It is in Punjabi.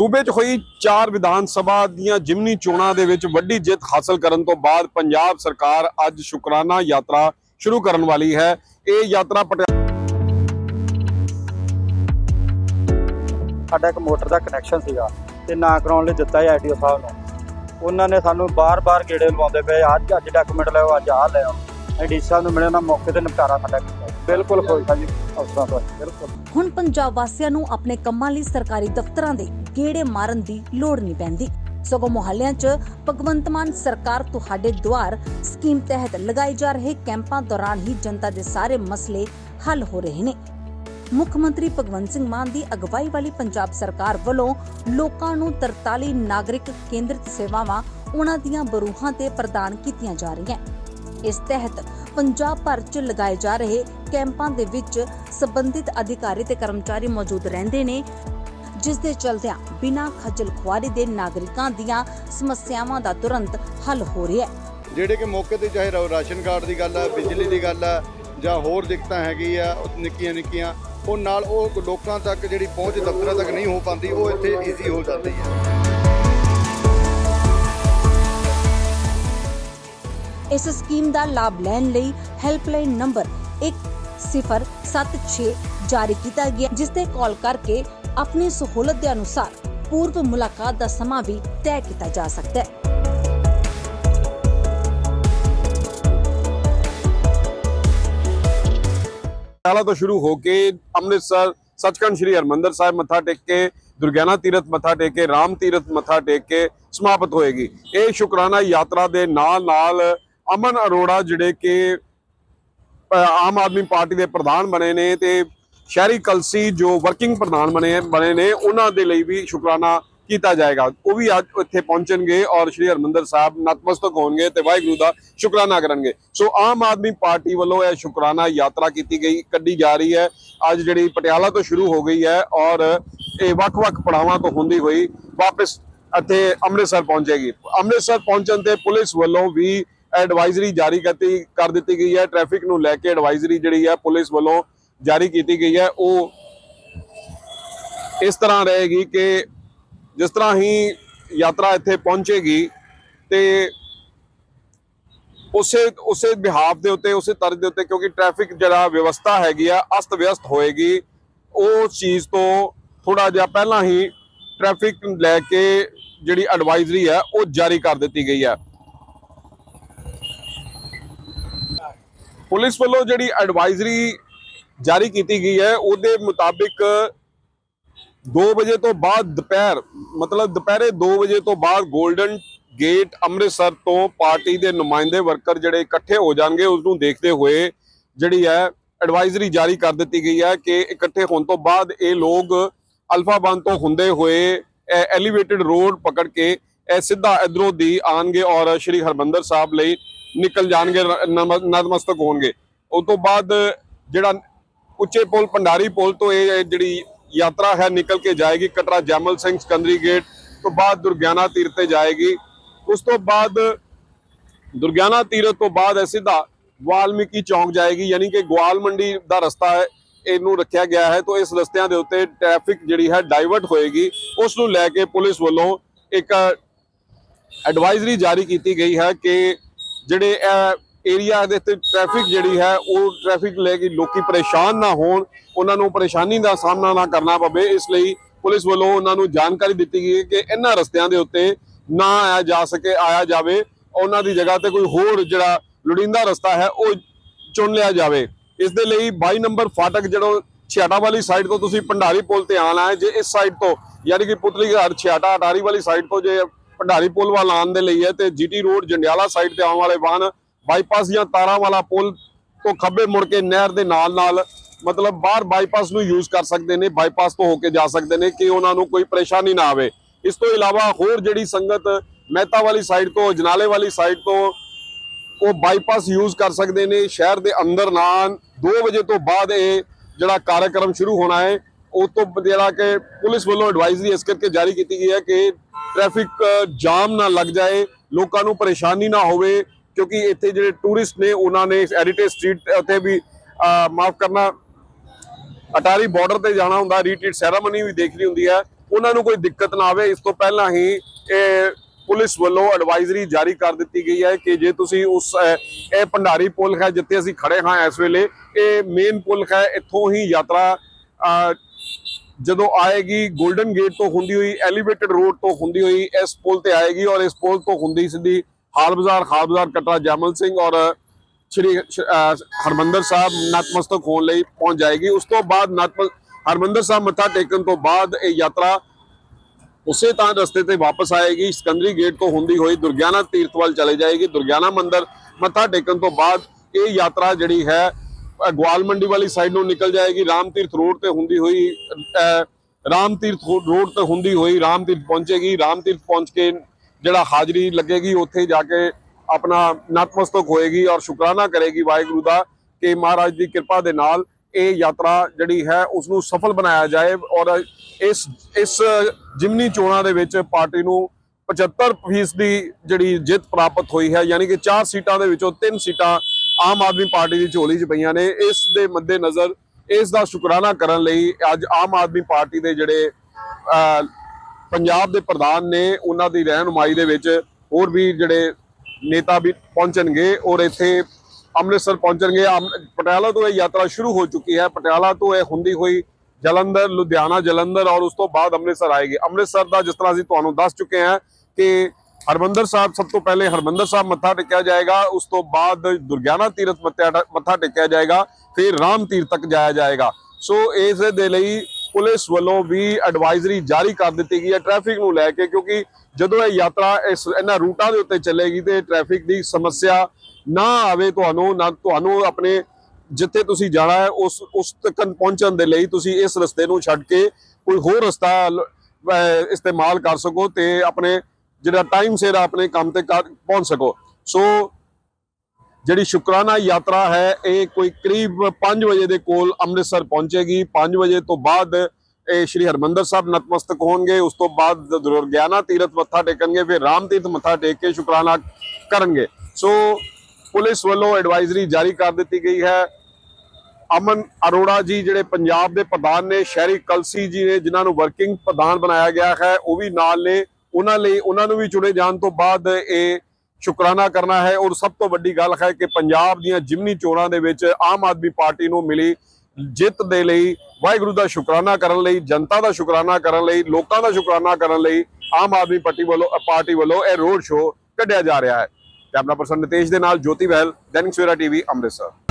ਸੂਬੇ 'ਚ ਹੋਈ ਚਾਰ ਵਿਧਾਨ ਸਭਾ ਦੀਆਂ ਜਿਮਨੀ ਚੋਣਾਂ ਦੇ ਵਿੱਚ ਵੱਡੀ ਜਿੱਤ ਹਾਸਲ ਕਰਨ ਤੋਂ ਬਾਅਦ ਪੰਜਾਬ ਸਰਕਾਰ ਅੱਜ ਸ਼ੁਕਰਾਨਾ ਯਾਤਰਾ ਸ਼ੁਰੂ ਕਰਨ ਵਾਲੀ ਹੈ। ਇਹ ਯਾਤਰਾ ਪਟਿਆਲਾ ਸਾਡਾ ਇੱਕ ਮੋਟਰ ਦਾ ਕਨੈਕਸ਼ਨ ਸੀਗਾ ਤੇ ਨਾ ਕਰਾਉਣ ਲਈ ਦਿੱਤਾ ਹੈ ਆਈਡੀਓ ਸਾਹਿਬ ਨੇ। ਉਹਨਾਂ ਨੇ ਸਾਨੂੰ ਬਾਰ-ਬਾਰ ਗੇੜੇ ਲਵਾਉਂਦੇ ਪਏ, ਅੱਜ ਅੱਜ ਡਾਕੂਮੈਂਟ ਲਿਆਓ, ਅੱਜ ਆਹ ਲਿਆਓ। ਆਈਡੀ ਸਾਹਿਬ ਨੂੰ ਮਿਲੇ ਉਹਨਾਂ ਮੌਕੇ ਤੇ ਨਿਪਟਾਰਾ ਸਾਡਾ ਬਿਲਕੁਲ ਖੁਸ਼ ਹਾਂ ਜੀ ਅਫਸਰਾਂ ਤੋਂ ਬਿਲਕੁਲ। ਹੁਣ ਪੰਜਾਬ ਵਾਸੀਆਂ ਨੂੰ ਆਪਣੇ ਕੰਮਾਂ ਲਈ ਸਰਕਾਰੀ ਦਫ਼ਤਰਾਂ ਦੇ ਗੇੜੇ ਮਾਰਨ ਦੀ ਲੋੜ ਨਹੀਂ ਪੈਂਦੀ। ਸਗੋਂ ਮੁਹੱਲਿਆਂ 'ਚ ਭਗਵੰਤ ਮਾਨ ਸਰਕਾਰ ਤੁਹਾਡੇ ਦੁਆਰ ਸਕੀਮ ਤਹਿਤ ਲਗਾਏ ਜਾ ਰਹੇ ਕੈਂਪਾਂ ਦੌਰਾਨ ਹੀ ਜਨਤਾ ਦੇ ਸਾਰੇ ਮਸਲੇ ਹੱਲ ਹੋ ਰਹੇ ਨੇ। ਮੁੱਖ ਮੰਤਰੀ ਭਗਵੰਤ ਸਿੰਘ ਮਾਨ ਦੀ ਅਗਵਾਈ ਵਾਲੀ ਪੰਜਾਬ ਸਰਕਾਰ ਵੱਲੋਂ ਲੋਕਾਂ ਨੂੰ 43 ਨਾਗਰਿਕ ਕੇਂਦਰਿਤ ਸੇਵਾਵਾਂ ਉਹਨਾਂ ਦੀਆਂ ਬਰੂਹਾਂ ਤੇ ਪ੍ਰਦਾਨ ਕੀਤੀਆਂ ਜਾ ਰਹੀਆਂ। ਇਸ ਤਹਿਤ ਪੰਜਾਬ ਭਰ 'ਚ ਲਗਾਏ ਜਾ ਰਹੇ ਕੈਂਪਾਂ ਦੇ ਵਿੱਚ ਸੰਬੰਧਿਤ ਅਧਿਕਾਰੀ ਤੇ ਕਰਮਚਾਰੀ ਮੌਜੂਦ ਰਹਿੰਦੇ ਨੇ, ਜਿਸ ਦੇ ਚਲਦਿਆਂ ਬਿਨਾਂ ਖੱਜਲ ਖੁਆਰੀ ਦੇ ਨਾਗਰਿਕਾਂ ਦੀਆਂ ਸਮੱਸਿਆਵਾਂ ਦਾ ਤੁਰੰਤ ਹੱਲ ਹੋ ਰਿਹਾ ਹੈ। ਜਿਹੜੇ ਕਿ ਮੌਕੇ ਤੇ ਚਾਹੇ ਰਾਸ਼ਨ ਕਾਰਡ ਦੀ ਗੱਲ ਆ, ਬਿਜਲੀ ਦੀ ਗੱਲ ਆ, ਜਾਂ ਹੋਰ ਦਿੱਕਤਾਂ ਹੈਗੀ ਆ ਨਿੱਕੀਆਂ ਨਿੱਕੀਆਂ, ਉਹ ਨਾਲ ਉਹ ਲੋਕਾਂ ਤੱਕ ਜਿਹੜੀ ਪਹੁੰਚ ਦਫ਼ਤਰਾਂ ਤੱਕ ਨਹੀਂ ਹੋ ਪਾਉਂਦੀ, ਉਹ ਇੱਥੇ ਈਜ਼ੀ ਹੋ ਜਾਂਦੀ ਹੈ। ਇਸ ਸਕੀਮ ਦਾ ਲਾਭ ਲੈਣ ਲਈ ਹੈਲਪਲਾਈਨ ਨੰਬਰ 1076 ਜਾਰੀ ਕੀਤਾ ਗਿਆ, ਜਿਸ ਤੇ ਕਾਲ ਕਰਕੇ ਆਪਣੀ ਸਹੂਲਤ ਦੇ ਅਨੁਸਾਰ ਪੂਰਵ ਮੁਲਾਕਾਤ ਦਾ ਸਮਾਂ ਵੀ ਤੈਅ ਕੀਤਾ ਜਾ ਸਕਦਾ ਹੈ। ਪਟਿਆਲਾ ਤੋਂ ਸ਼ੁਰੂ ਹੋ ਕੇ ਅੰਮ੍ਰਿਤਸਰ, ਸੱਚਖੰਡ ਸ੍ਰੀ ਹਰਮੰਦਰ ਸਾਹਿਬ ਮੱਥਾ ਟੇਕ ਕੇ ਦੁਰਗਿਆਨਾ ਤੀਰਥ ਮੱਥਾ ਟੇਕ ਕੇ, ਰਾਮ ਤੀਰਥ ਮੱਥਾ ਟੇਕ ਕੇ ਸਮਾਪਤ ਹੋਏਗੀ। ਇਹ ਸ਼ੁਕਰਾਨਾ ਯਾਤਰਾ ਦੇ ਨਾਲ ਨਾਲ ਅਮਨ ਅਰੋੜਾ ਜਿਹੜੇ ਕਿ ਆਮ ਆਦਮੀ ਪਾਰਟੀ ਦੇ ਪ੍ਰਧਾਨ ਬਣੇ ਨੇ ਤੇ ਸ਼ਹਿਰੀ ਕਲਸੀ ਜੋ ਵਰਕਿੰਗ ਪ੍ਰਧਾਨ ਬਣੇ ਬਣੇ ਨੇ, ਉਹਨਾਂ ਦੇ ਲਈ ਵੀ ਸ਼ੁਕਰਾਨਾ ਕੀਤਾ ਜਾਏਗਾ। ਉਹ ਵੀ ਅੱਜ ਇੱਥੇ ਪਹੁੰਚਣਗੇ ਔਰ ਸ਼੍ਰੀ ਹਰਮੰਦਰ ਸਾਹਿਬ ਨਤਮਸਤਕ ਹੋਣਗੇ ਤੇ ਵਾਹਿਗੁਰੂ ਦਾ ਸ਼ੁਕਰਾਨਾ ਕਰਨਗੇ। ਸੋ ਆਮ ਆਦਮੀ ਪਾਰਟੀ ਵੱਲੋਂ ਇਹ ਸ਼ੁਕਰਾਨਾ ਯਾਤਰਾ ਕੀਤੀ ਗਈ, ਕੱਢੀ ਜਾ ਰਹੀ ਹੈ। ਅੱਜ ਜਿਹੜੀ ਪਟਿਆਲਾ ਤੋਂ ਸ਼ੁਰੂ ਹੋ ਗਈ ਹੈ ਔਰ ਇਹ ਵੱਖ-ਵੱਖ ਪੜਾਵਾਂ ਤੋਂ ਹੁੰਦੀ ਹੋਈ ਵਾਪਸ ਅਤੇ ਅੰਮ੍ਰਿਤਸਰ ਪਹੁੰਚੇਗੀ। ਅੰਮ੍ਰਿਤਸਰ ਪਹੁੰਚਣ ਤੇ ਪੁਲਿਸ ਵੱਲੋਂ ਵੀ ਐਡਵਾਈਜ਼ਰੀ ਜਾਰੀ ਕਰਤੀ, ਕਰ ਦਿੱਤੀ ਗਈ ਹੈ। ਟ੍ਰੈਫਿਕ ਨੂੰ ਲੈ ਕੇ ਐਡਵਾਈਜ਼ਰੀ ਜਿਹੜੀ ਹੈ, ਪੁਲਿਸ ਵੱਲੋਂ ਜਾਰੀ ਕੀਤੀ ਗਈ ਹੈ। ਉਹ ਇਸ ਤਰ੍ਹਾਂ ਰਹੇਗੀ ਕਿ ਜਿਸ ਤਰ੍ਹਾਂ ਹੀ ਯਾਤਰਾ ਇੱਥੇ ਪਹੁੰਚੇਗੀ ਤੇ ਉਸੇ ਉਸੇ ਬਿਹਾਫ ਦੇ ਉੱਤੇ, ਉਸੇ ਤਰ੍ਹਾਂ ਦੇ ਉੱਤੇ, ਕਿਉਂਕਿ ਟ੍ਰੈਫਿਕ ਜਿਹੜਾ ਵਿਵਸਥਾ ਹੈਗੀ ਆ ਅਸਤ ਵਿਅਸਤ ਹੋਏਗੀ। ਉਹ ਚੀਜ਼ ਤੋਂ ਥੋੜਾ ਜਿਹਾ ਪਹਿਲਾਂ ਹੀ ਟ੍ਰੈਫਿਕ ਲੈ ਕੇ ਜਿਹੜੀ ਐਡਵਾਈਜ਼ਰੀ ਹੈ, ਉਹ ਜਾਰੀ ਕਰ ਦਿੱਤੀ ਗਈ ਹੈ। ਪੁਲਿਸ ਵੱਲੋਂ ਜਿਹੜੀ ਐਡਵਾਈਜ਼ਰੀ ਜਾਰੀ ਕੀਤੀ ਗਈ ਹੈ, ਉਹਦੇ ਮੁਤਾਬਿਕ 2 ਵਜੇ ਤੋਂ ਬਾਅਦ ਦੁਪਹਿਰ, ਮਤਲਬ ਦੁਪਹਿਰੇ 2 ਵਜੇ ਤੋਂ ਬਾਅਦ 골ਡਨ ਗੇਟ ਅੰਮ੍ਰਿਤਸਰ ਤੋਂ ਪਾਰਟੀ ਦੇ ਨੁਮਾਇੰਦੇ ਵਰਕਰ ਜਿਹੜੇ ਇਕੱਠੇ ਹੋ ਜਾਣਗੇ ਉਸ ਨੂੰ ਦੇਖਦੇ ਹੋਏ ਜਿਹੜੀ ਹੈ ਐਡਵਾਈਜ਼ਰੀ ਜਾਰੀ ਕਰ ਦਿੱਤੀ ਗਈ ਹੈ ਕਿ ਇਕੱਠੇ ਹੋਣ ਤੋਂ ਬਾਅਦ ਇਹ ਲੋਕ ਅਲਫਾ ਬੰਦ ਤੋਂ ਹੁੰਦੇ ਹੋਏ ਐਲੀਵੇਟਿਡ ਰੋਡ ਪਕੜ ਕੇ ਇਹ ਸਿੱਧਾ ਇਧਰੋਂ ਦੀ ਆਣਗੇ ਔਰ ਸ਼੍ਰੀ ਹਰਮੰਦਰ ਸਾਹਿਬ ਲਈ ਨਿਕਲ ਜਾਣਗੇ ਨਮ- ਨਤਮਸਤਕ ਹੋਣਗੇ। ਉਸ ਤੋਂ ਬਾਅਦ ਜਿਹੜਾ ਉੱਚੇ ਪੁਲ, ਭੰਡਾਰੀ ਪੁਲ ਤੋਂ ਇਹ ਜਿਹੜੀ ਯਾਤਰਾ ਹੈ, ਨਿਕਲ ਕੇ ਜਾਏਗੀ ਕਟਰਾ ਜੈਮਲ ਸਿੰਘ ਸਕੰਦਰੀ ਗੇਟ ਤੋਂ ਬਾਅਦ ਦੁਰਗਿਆਨਾ ਤੀਰਥ ਤੇ ਜਾਏਗੀ। ਉਸ ਤੋਂ ਬਾਅਦ ਦੁਰਗਿਆਨਾ ਤੀਰਥ ਤੋਂ ਬਾਅਦ ਇਹ ਸਿੱਧਾ ਵਾਲਮੀਕੀ ਚੌਂਕ ਜਾਏਗੀ, ਯਾਨੀ ਕਿ ਗਵਾਲ ਮੰਡੀ ਦਾ ਰਸਤਾ ਹੈ, ਇਹਨੂੰ ਰੱਖਿਆ ਗਿਆ ਹੈ। ਤਾਂ ਇਸ ਰਸਤਿਆਂ ਦੇ ਉੱਤੇ ਟ੍ਰੈਫਿਕ ਜਿਹੜੀ ਹੈ ਡਾਈਵਰਟ ਹੋਏਗੀ। ਉਸ ਨੂੰ ਲੈ ਕੇ ਪੁਲਿਸ ਵੱਲੋਂ ਇੱਕ ਐਡਵਾਈਜ਼ਰੀ ਜਾਰੀ ਕੀਤੀ ਗਈ ਹੈ ਕਿ ਜਿਹੜੇ ਏਰੀਆ ਦੇ ਤੇ ਟ੍ਰੈਫਿਕ ਜਿਹੜੀ ਹੈ, ਉਹ ਟ੍ਰੈਫਿਕ ਲੈ ਕੇ ਲੋਕੀ ਪਰੇਸ਼ਾਨ ਨਾ ਹੋਣ, ਉਹਨਾਂ ਨੂੰ ਪਰੇਸ਼ਾਨੀ ਦਾ ਸਾਹਮਣਾ ਨਾ ਕਰਨਾ ਪਵੇ। ਇਸ ਲਈ ਪੁਲਿਸ ਵੱਲੋਂ ਉਹਨਾਂ ਨੂੰ ਜਾਣਕਾਰੀ ਦਿੱਤੀ ਗਈ ਕਿ ਇਹਨਾਂ ਰਸਤਿਆਂ ਦੇ ਉੱਤੇ ਨਾ ਆਇਆ ਜਾ ਸਕੇ, ਆਇਆ ਜਾਵੇ। ਉਹਨਾਂ ਦੀ ਜਗ੍ਹਾ ਤੇ ਕੋਈ ਹੋਰ ਜਿਹੜਾ ਲੋੜੀਂਦਾ ਰਸਤਾ ਹੈ, ਉਹ ਚੁਣ ਲਿਆ ਜਾਵੇ। ਇਸ ਦੇ ਲਈ 22 ਨੰਬਰ ਫਾਟਕ ਜਿਹੜਾ ਛਿਆਟਾ ਵਾਲੀ ਸਾਈਡ ਤੋਂ ਤੁਸੀਂ ਭੰਡਾਰੀ ਪੁਲ ਤੇ ਆਣਾ ਹੈ। ਜੇ ਇਸ ਸਾਈਡ ਤੋਂ, ਯਾਨੀ ਕਿ ਪੁਤਲੀ ਘਰ ਛਿਆਟਾ ਅਟਾਰੀ ਵਾਲੀ ਸਾਈਡ ਤੋਂ ਜੇ ਭੰਡਾਰੀ ਪੁਲ ਵੱਲ ਆਉਣ ਦੇ ਲਈ ਹੈ ਤੇ ਜੀਟੀ ਰੋਡ ਜੰਡਿਆਲਾ ਸਾਈਡ ਤੇ ਆਉਣ ਵਾਲੇ ਵਾਹਨ ਬਾਈਪਾਸ ਜਾਂ ਤਾਰਾਂ ਵਾਲਾ ਪੁਲ ਤੋਂ ਖੱਬੇ ਮੁੜ ਕੇ ਨਹਿਰ ਦੇ ਨਾਲ ਨਾਲ ਮਤਲਬ ਬਾਹਰ ਬਾਈਪਾਸ ਨੂੰ ਯੂਜ਼ ਕਰ ਸਕਦੇ ਨੇ ਬਾਈਪਾਸ ਤੋਂ ਹੋ ਕੇ ਜਾ ਸਕਦੇ ਨੇ ਕਿ ਉਹਨਾਂ ਨੂੰ ਕੋਈ ਪਰੇਸ਼ਾਨੀ ਨਾ ਆਵੇ। ਇਸ ਤੋਂ ਇਲਾਵਾ ਹੋਰ ਜਿਹੜੀ ਸੰਗਤ ਮਹਿਤਾ ਵਾਲੀ ਸਾਈਡ ਤੋਂ, ਜਨਾਲੇ ਵਾਲੀ ਸਾਈਡ ਤੋਂ ਉਹ ਬਾਈਪਾਸ ਯੂਜ਼ ਕਰ ਸਕਦੇ ਨੇ। ਸ਼ਹਿਰ ਦੇ ਅੰਦਰ ਨਾ 2 ਵਜੇ ਤੋਂ ਬਾਅਦ ਇਹ ਜਿਹੜਾ ਕਾਰਜਕ੍ਰਮ ਸ਼ੁਰੂ ਹੋਣਾ ਹੈ, ਉਹ ਤੋਂ ਜਿਹੜਾ ਕਿ ਪੁਲਿਸ ਵੱਲੋਂ ਐਡਵਾਈਜ਼ਰੀ ਇਸ ਕਰਕੇ ਜਾਰੀ ਕੀਤੀ ਗਈ ਹੈ ਕਿ ਟ੍ਰੈਫਿਕ ਜਾਮ ਨਾ ਲੱਗ ਜਾਏ, ਲੋਕਾਂ ਨੂੰ ਪਰੇਸ਼ਾਨੀ ਨਾ ਹੋਵੇ, ਕਿਉਂਕਿ ਇੱਥੇ ਜਿਹੜੇ ਟੂਰਿਸਟ ਨੇ, ਉਹਨਾਂ ਨੇ ਹੈਰੀਟੇਜ ਸਟਰੀਟ ਉੱਤੇ ਵੀ ਮਾਫ ਕਰਨਾ, ਅਟਾਰੀ ਬਾਰਡਰ ਤੇ ਜਾਣਾ ਹੁੰਦਾ ਰੀਟ੍ਰੀਟ ਸੈਰਾਮਨੀ ਵੀ ਦੇਖਣੀ ਹੁੰਦੀ ਹੈ, ਉਹਨਾਂ ਨੂੰ ਕੋਈ ਦਿੱਕਤ ਨਾ ਆਵੇ। ਇਸ ਤੋਂ ਪਹਿਲਾਂ ਹੀ ਇਹ ਪੁਲਿਸ ਵੱਲੋਂ ਐਡਵਾਈਜ਼ਰੀ ਜਾਰੀ ਕਰ ਦਿੱਤੀ ਗਈ ਹੈ ਕਿ ਜੇ ਤੁਸੀਂ ਉਸ ਇਹ ਭੰਡਾਰੀ ਪੁਲ ਹੈ, ਜਿੱਥੇ ਅਸੀਂ ਖੜੇ ਹਾਂ ਇਸ ਵੇਲੇ, ਇਹ ਮੇਨ ਪੁਲ ਹੈ, ਇੱਥੋਂ ਹੀ ਯਾਤਰਾ ਜਦੋਂ ਆਏਗੀ 골ਡਨ ਗੇਟ ਤੋਂ ਹੁੰਦੀ ਹੋਈ ਐਲੀਵੇਟਡ ਰੋਡ ਤੋਂ ਹੁੰਦੀ ਹੋਈ, ਇਸ ਪੁਲ ਤੇ ਆਏਗੀ ਔਰ ਇਸ ਪੁਲ ਤੋਂ ਹੁੰਦੀ ਸਿੱਧੀ ਹਾਲ ਬਾਜ਼ਾਰ ਹਾਲ ਬਾਜ਼ਾਰ ਕਟਰਾ ਜੈਮਲ ਸਿੰਘ ਔਰ ਸ਼੍ਰੀ, ਸ਼- ਹਰਮੰਦਰ ਸਾਹਿਬ ਨਤਮਸਤਕ ਹੋਣ ਲਈ ਪਹੁੰਚ ਜਾਏਗੀ। ਉਸ ਤੋਂ ਬਾਅਦ ਨਤਮ ਹਰਮੰਦਰ ਸਾਹਿਬ ਮੱਥਾ ਟੇਕਣ ਤੋਂ ਬਾਅਦ ਇਹ ਯਾਤਰਾ ਉਸੇ ਤਾਂ ਰਸਤੇ ਤੇ ਵਾਪਸ ਆਏਗੀ। ਸਿਕੰਦਰੀ ਗੇਟ ਤੋਂ ਹੁੰਦੀ ਹੋਈ ਦੁਰਗਿਆਨਾ ਤੀਰਥ ਵੱਲ ਚਲੇ ਜਾਏਗੀ। ਦੁਰਗਿਆਨਾ ਮੰਦਿਰ ਮੱਥਾ ਟੇਕਣ ਤੋਂ ਬਾਅਦ ਇਹ ਯਾਤਰਾ ਜਿਹੜੀ ਹੈ ਗਵਾਲ ਮੰਡੀ ਵਾਲੀ ਸਾਈਡ ਨੂੰ ਨਿਕਲ ਜਾਏਗੀ, ਰਾਮ ਤੀਰਥ ਰੋਡ ਤੇ ਹੁੰਦੀ ਹੋਈ ਰਾਮ ਤੀਰਥ ਰੋਡ ਤੇ ਹੁੰਦੀ ਹੋਈ ਰਾਮ ਤੀਰਥ ਪਹੁੰਚੇਗੀ। ਰਾਮ ਤੀਰਥ ਪਹੁੰਚ ਕੇ ਜਿਹੜਾ ਹਾਜ਼ਰੀ ਲੱਗੇਗੀ, ਉੱਥੇ ਜਾ ਕੇ ਆਪਣਾ ਨਤਮਸਤਕ ਹੋਏਗੀ ਔਰ ਸ਼ੁਕਰਾਨਾ ਕਰੇਗੀ ਵਾਹਿਗੁਰੂ ਦਾ ਕਿ ਮਹਾਰਾਜ ਦੀ ਕਿਰਪਾ ਦੇ ਨਾਲ ਇਹ ਯਾਤਰਾ ਜਿਹੜੀ ਹੈ ਉਸ ਨੂੰ ਸਫਲ ਬਣਾਇਆ ਜਾਏ ਔਰ ਇਸ ਇਸ ਜਿਮਨੀ ਚੋਣਾਂ ਦੇ ਵਿੱਚ ਪਾਰਟੀ ਨੂੰ 75% ਦੀ ਜਿਹੜੀ ਜਿੱਤ ਪ੍ਰਾਪਤ ਹੋਈ ਹੈ, ਯਾਨੀ ਕਿ 4 ਸੀਟਾਂ ਦੇ ਵਿੱਚੋਂ 3 ਸੀਟਾਂ ਆਮ ਆਦਮੀ ਪਾਰਟੀ ਦੀ ਝੋਲੀ 'ਚ ਪਈਆਂ ਨੇ। ਇਸ ਦੇ ਮੱਦੇ ਨਜ਼ਰ ਇਸ ਦਾ ਸ਼ੁਕਰਾਨਾ ਕਰਨ ਲਈ ਅੱਜ ਆਮ ਆਦਮੀ ਪਾਰਟੀ ਦੇ ਜਿਹੜੇ ਪੰਜਾਬ ਦੇ ਪ੍ਰਧਾਨ ਨੇ, ਉਹਨਾਂ ਦੀ ਰਹਿਨੁਮਾਈ ਦੇ ਵਿੱਚ ਹੋਰ ਵੀ ਜਿਹੜੇ ਨੇਤਾ ਵੀ ਪਹੁੰਚਣਗੇ ਔਰ ਇੱਥੇ ਅੰਮ੍ਰਿਤਸਰ ਪਹੁੰਚਣਗੇ। ਅੰਮ- ਪਟਿਆਲਾ ਤੋਂ ਇਹ ਯਾਤਰਾ ਸ਼ੁਰੂ ਹੋ ਚੁੱਕੀ ਹੈ। ਪਟਿਆਲਾ ਤੋਂ ਇਹ ਹੁੰਦੀ ਹੋਈ ਜਲੰਧਰ, ਲੁਧਿਆਣਾ, ਜਲੰਧਰ ਔਰ ਉਸ ਤੋਂ ਬਾਅਦ ਅੰਮ੍ਰਿਤਸਰ ਆਏਗੀ। ਅੰਮ੍ਰਿਤਸਰ ਦਾ ਜਿਸ ਤਰ੍ਹਾਂ ਅਸੀਂ ਤੁਹਾਨੂੰ ਦੱਸ ਚੁੱਕੇ ਹਾਂ ਕਿ ਹਰਮੰਦਰ ਸਾਹਿਬ ਸਭ ਤੋਂ ਪਹਿਲੇ ਹਰਮੰਦਰ ਸਾਹਿਬ ਮੱਥਾ ਟੇਕਿਆ ਜਾਏਗਾ, ਉਸ ਤੋਂ ਬਾਅਦ ਦੁਰਗਿਆਨਾ ਤੀਰਥ ਮੱਥਾ ਮੱਥਾ ਟੇਕਿਆ ਜਾਏਗਾ, ਫਿਰ ਰਾਮ ਤੀਰਥ ਤੱਕ ਜਾਇਆ ਜਾਏਗਾ। ਸੋ ਇਸ ਦੇ ਲਈ ਪੁਲਿਸ ਵੱਲੋਂ ਵੀ ਐਡਵਾਈਜ਼ਰੀ ਜਾਰੀ ਕਰ ਦਿੱਤੀ ਗਈ ਹੈ ਟ੍ਰੈਫਿਕ ਨੂੰ ਲੈ ਕੇ, ਕਿਉਂਕਿ ਜਦੋਂ ਇਹ ਯਾਤਰਾ ਇਸ, ਇਹਨਾਂ ਰੂਟਾਂ ਦੇ ਉੱਤੇ ਚੱਲੇਗੀ ਤੇ ਟ੍ਰੈਫਿਕ ਦੀ ਸਮੱਸਿਆ ਨਾ ਆਵੇ ਤੁਹਾਨੂੰ, ਨਾ ਤੁਹਾਨੂੰ ਆਪਣੇ ਜਿੱਥੇ ਤੁਸੀਂ ਜਾਣਾ ਹੈ, ਉਸ ਉਸ ਤੱਕ ਪਹੁੰਚਣ ਦੇ ਲਈ ਤੁਸੀਂ ਇਸ ਰਸਤੇ ਨੂੰ ਛੱਡ ਕੇ ਕੋਈ ਹੋਰ ਰਸਤਾ ਇਸਤੇਮਾਲ ਕਰ ਸਕੋ ਤੇ ਆਪਣੇ ਜਿਹੜਾ ਟਾਈਮ ਸਿਰ ਆਪਣੇ ਕੰਮ ਤੇ ਕਰ- ਪਹੁੰਚ ਸਕੋ। ਸੋ ਜਿਹੜੀ ਸ਼ੁਕਰਾਨਾ ਯਾਤਰਾ ਹੈ, ਇਹ ਕੋਈ ਕਰੀਬ 5 ਵਜੇ ਦੇ ਕੋਲ ਅੰਮ੍ਰਿਤਸਰ ਪਹੁੰਚੇਗੀ। 5 ਵਜੇ ਤੋਂ ਬਾਅਦ ਇਹ ਸ਼੍ਰੀ ਹਰਮੰਦਰ ਸਾਹਿਬ ਨਤਮਸਤਕ ਹੋਣਗੇ। ਉਸ ਤੋਂ ਬਾਅਦ ਦੁਰਗਿਆਨਾ ਤੀਰਥ ਮੱਥਾ ਟੇਕਣਗੇ, ਫਿਰ ਰਾਮ ਤੀਰਥ ਮੱਥਾ ਟੇਕ ਕੇ ਸ਼ੁਕਰਾਨਾ ਕਰਨਗੇ। ਸੋ ਪੁਲਿਸ ਵੱਲੋਂ ਐਡਵਾਈਜ਼ਰੀ ਜਾਰੀ ਕਰ ਦਿੱਤੀ ਗਈ ਹੈ। ਅਮਨ ਅਰੋੜਾ ਜੀ ਜਿਹੜੇ ਪੰਜਾਬ ਦੇ ਪ੍ਰਧਾਨ ਨੇ, ਸ਼ਹਿਰੀ ਕਲਸੀ ਜੀ ਨੇ, ਜਿਨ੍ਹਾਂ ਨੂੰ ਵਰਕਿੰਗ ਪ੍ਰਧਾਨ ਬਣਾਇਆ ਗਿਆ ਹੈ, ਉਹ ਵੀ ਨਾਲ ਨੇ। ਉਹਨਾਂ ਲਈ ਉਹਨਾਂ ਨੂੰ ਵੀ ਚੁਣੇ ਜਾਣ ਤੋਂ ਬਾਅਦ ਇਹ ਸ਼ੁਕਰਾਨਾ ਕਰਨਾ ਹੈ ਔਰ ਸਭ ਤੋਂ ਵੱਡੀ ਗੱਲ ਹੈ ਕਿ ਪੰਜਾਬ ਦੀਆਂ ਜਿਮਨੀ ਚੋਣਾਂ ਦੇ ਵਿੱਚ ਆਮ ਆਦਮੀ ਪਾਰਟੀ ਨੂੰ ਮਿਲੀ ਜਿੱਤ ਦੇ ਲਈ ਵਾਹਿਗੁਰੂ ਦਾ ਸ਼ੁਕਰਾਨਾ ਕਰਨ ਲਈ, ਜਨਤਾ ਦਾ ਸ਼ੁਕਰਾਨਾ ਕਰਨ ਲਈ, ਲੋਕਾਂ ਦਾ ਸ਼ੁਕਰਾਨਾ ਕਰਨ ਲਈ ਆਮ ਆਦਮੀ ਪਾਰਟੀ ਵੱਲੋਂ ਪਾਰਟੀ ਵੱਲੋਂ ਇਹ ਰੋਡ ਸ਼ੋਅ ਕੱਢਿਆ ਜਾ ਰਿਹਾ ਹੈ। ਕੈਮਰਾ ਪਰਸਨ ਨਿਤੇਸ਼ ਦੇ ਨਾਲ ਜੋਤੀ ਬਹਿਲ ਦੈਨਿਕ ਸਵੇਰਾ ਟੀਵੀ, ਅੰਮ੍ਰਿਤਸਰ।